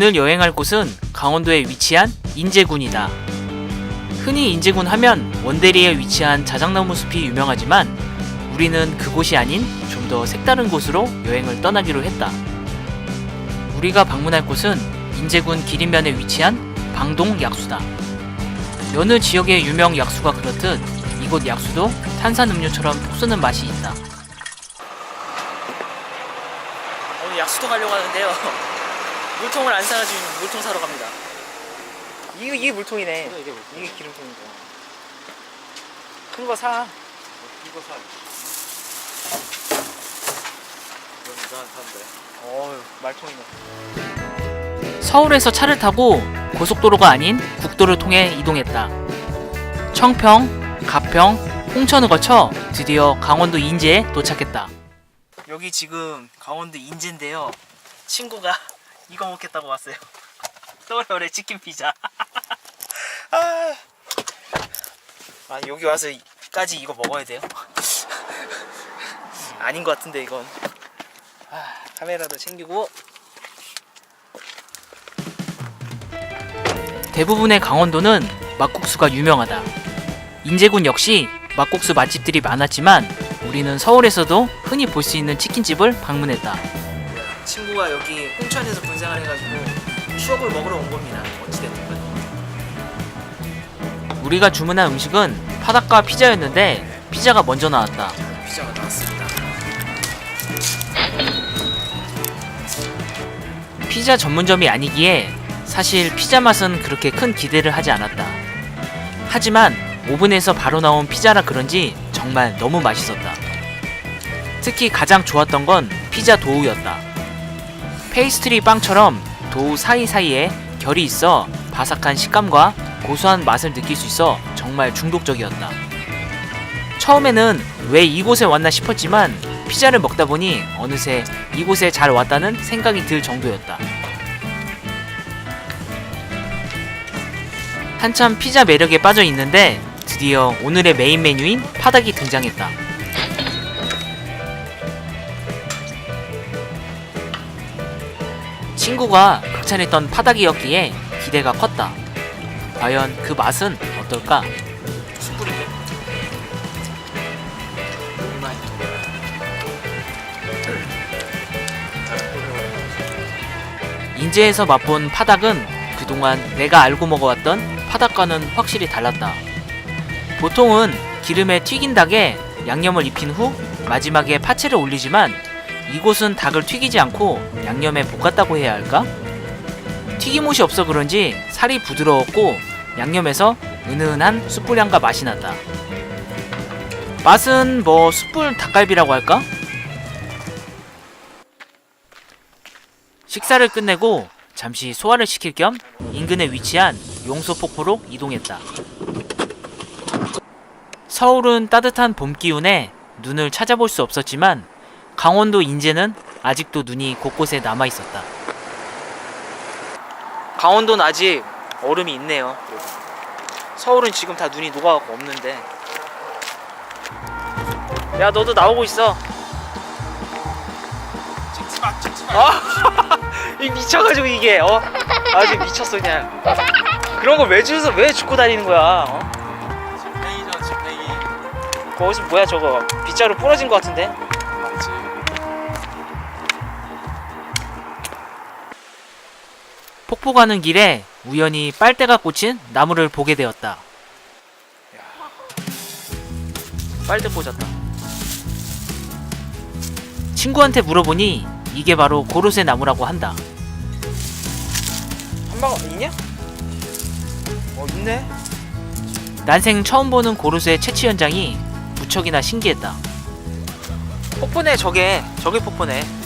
오늘 여행할 곳은 강원도에 위치한 인제군이다. 흔히 인제군 하면 원대리에 위치한 자작나무 숲이 유명하지만 우리는 그곳이 아닌 좀 더 색다른 곳으로 여행을 떠나기로 했다. 우리가 방문할 곳은 인제군 기린면에 위치한 방동 약수다. 여느 지역의 유명 약수가 그렇듯 이곳 약수도 탄산음료처럼 톡 쏘는 맛이 있다. 오늘 약수도 가려고 하는데요. 물통을 안 사가지고 물통 사러 갑니다. 이게, 이게 물통이네. 이게 뭐 이게 기름통이고. 큰 거 사. 이거 사. 이건 이상한데. 어휴, 말통이네. 서울에서 차를 타고 고속도로가 아닌 국도를 통해 이동했다. 청평, 가평, 홍천을 거쳐 드디어 강원도 인제에 도착했다. 여기 지금 강원도 인제인데요. 친구가 이거 먹겠다고 왔어요. 떠오래 치킨 피자. 아, 아 여기 와서까지 이거 먹어야 돼요? 아닌 것 같은데 이건. 아, 카메라도 챙기고 대부분의 강원도는 막국수가 유명하다. 인제군 역시 막국수 맛집들이 많았지만 우리는 서울에서도 흔히 볼 수 있는 치킨집을 방문했다. 친구가 여기 홍천에서 군생활 해가지고 추억을 먹으러 온 겁니다. 어찌됐든 우리가 주문한 음식은 파닭과 피자였는데 피자가 먼저 나왔다. 피자가 나왔습니다. 피자 전문점이 아니기에 사실 피자 맛은 그렇게 큰 기대를 하지 않았다. 하지만 오븐에서 바로 나온 피자라 그런지 정말 너무 맛있었다. 특히 가장 좋았던 건 피자 도우였다. 페이스트리 빵처럼 도우 사이사이에 결이 있어 바삭한 식감과 고소한 맛을 느낄 수 있어 정말 중독적이었다. 처음에는 왜 이곳에 왔나 싶었지만 피자를 먹다 보니 어느새 이곳에 잘 왔다는 생각이 들 정도였다. 한참 피자 매력에 빠져 있는데 드디어 오늘의 메인 메뉴인 파닭이 등장했다. 친구가 극찬했던 파닭이었기에 기대가 컸다. 과연 그 맛은 어떨까? 인제에서 맛본 파닭은 그동안 내가 알고 먹어왔던 파닭과는 확실히 달랐다. 보통은 기름에 튀긴 닭에 양념을 입힌 후 마지막에 파채를 올리지만 이곳은 닭을 튀기지 않고 양념에 볶았다고 해야 할까? 튀김옷이 없어 그런지 살이 부드러웠고 양념에서 은은한 숯불향과 맛이 났다. 맛은 뭐 숯불 닭갈비라고 할까? 식사를 끝내고 잠시 소화를 시킬 겸 인근에 위치한 용소 폭포로 이동했다. 서울은 따뜻한 봄 기운에 눈을 찾아볼 수 없었지만 강원도 인제는 아직도 눈이 곳곳에 남아 있었다. 강원도는 아직 얼음이 있네요. 서울은 지금 다 눈이 녹아갖고 없는데. 야 너도 나오고 있어. 찍지 마, 찍지 마. 아, 이 미쳐가지고 이게 어 아주 미쳤어 그냥. 그런 거 왜 주워서 왜 죽고 다니는 거야? 어? 집행이죠, 집행이. 거기서 뭐야 저거 빗자루 부러진 것 같은데? 폭포 가는 길에 우연히 빨대가 꽂힌 나무를 보게 되었다. 빨대 꽂았다. 친구한테 물어보니 이게 바로 고로쇠 나무라고 한다. 한방 있냐? 어 있네. 난생 처음 보는 고로쇠 채취 현장이 무척이나 신기했다. 폭포네 저게 저게 폭포네.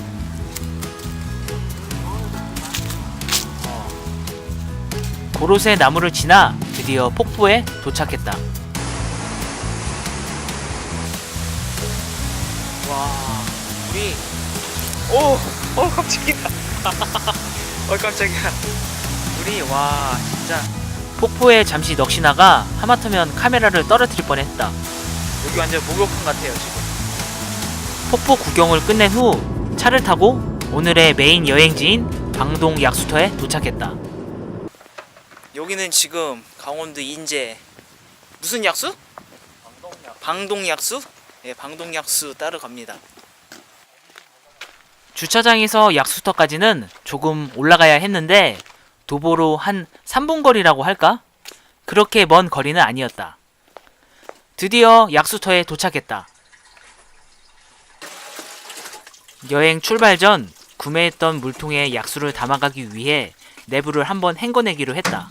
고로쇠 나무를 지나 드디어 폭포에 도착했다. 와, 우리 오, 어 깜짝이야. 어 깜짝이야. 우리 와 진짜 폭포에 잠시 넋이 나가 하마터면 카메라를 떨어뜨릴 뻔했다. 여기 완전 목욕탕 같아요 지금. 폭포 구경을 끝낸 후 차를 타고 오늘의 메인 여행지인 방동 약수터에 도착했다. 여기는 지금 강원도 인제 무슨 약수? 방동약. 방동 약수? 예, 방동 약수 따러 갑니다. 주차장에서 약수터까지는 조금 올라가야 했는데 도보로 한 3분 거리라고 할까? 그렇게 먼 거리는 아니었다. 드디어 약수터에 도착했다. 여행 출발 전 구매했던 물통에 약수를 담아가기 위해 내부를 한번 헹궈내기로 했다.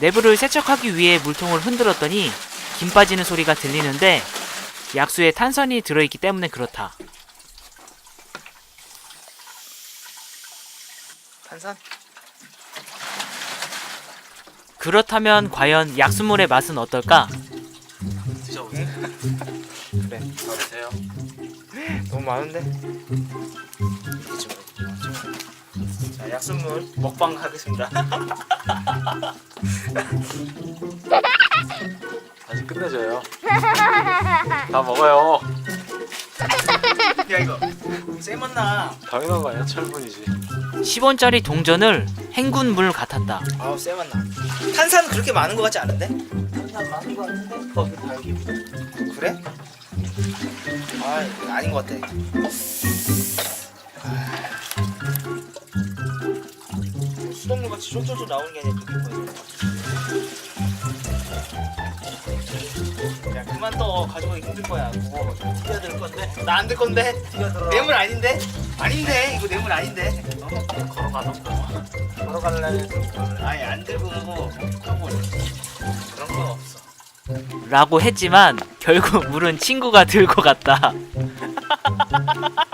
내부를 세척하기 위해 물통을 흔들었더니 김 빠지는 소리가 들리는데 약수에 탄산이 들어있기 때문에 그렇다. 탄산? 그렇다면 과연 약수물의 맛은 어떨까? 드셔보세요. 그래. 드세요. 너무 많은데? 자, 약수물 먹방 하겠습니다. 다시 끝내줘요. 다 먹어요. 야 이거 쎄맛나. 당연한 거 아니야? 철분이지. 10원짜리 동전을 헹군 물 같았다. 아우 쎄맛나 탄산 그렇게 많은 것 같지 않은데? 탄산 많은 거 같은데? 거기 달기. 그래? 아 이거 아닌 것 같아 아. 쫄쫄쫄 나오는 게 아니라 그게 뭐야 야 그만 떠 가져가기 힘들 거야. 무거워 뛰어들 건데. 나안들 건데? 뇌물 아닌데? 아닌데. 이거 뇌물 아닌데? 걸어가던가. 걸어갈래? 아예 안 들고 뭐 하고 그런 거 없어. 라고 했지만 결국 물은 친구가 들고 갔다.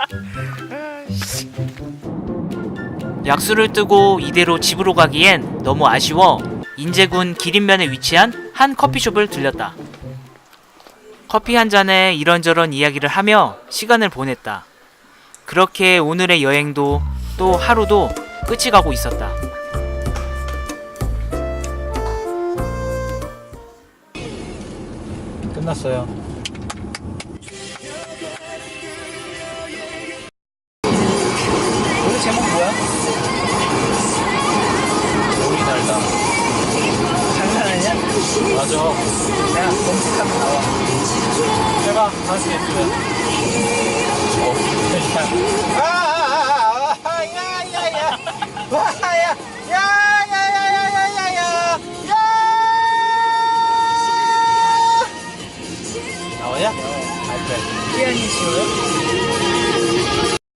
약수를 뜨고 이대로 집으로 가기엔 너무 아쉬워 인제군 기린면에 위치한 한 커피숍을 들렸다. 커피 한 잔에 이런저런 이야기를 하며 시간을 보냈다. 그렇게 오늘의 여행도 또 하루도 끝이 가고 있었다. 끝났어요.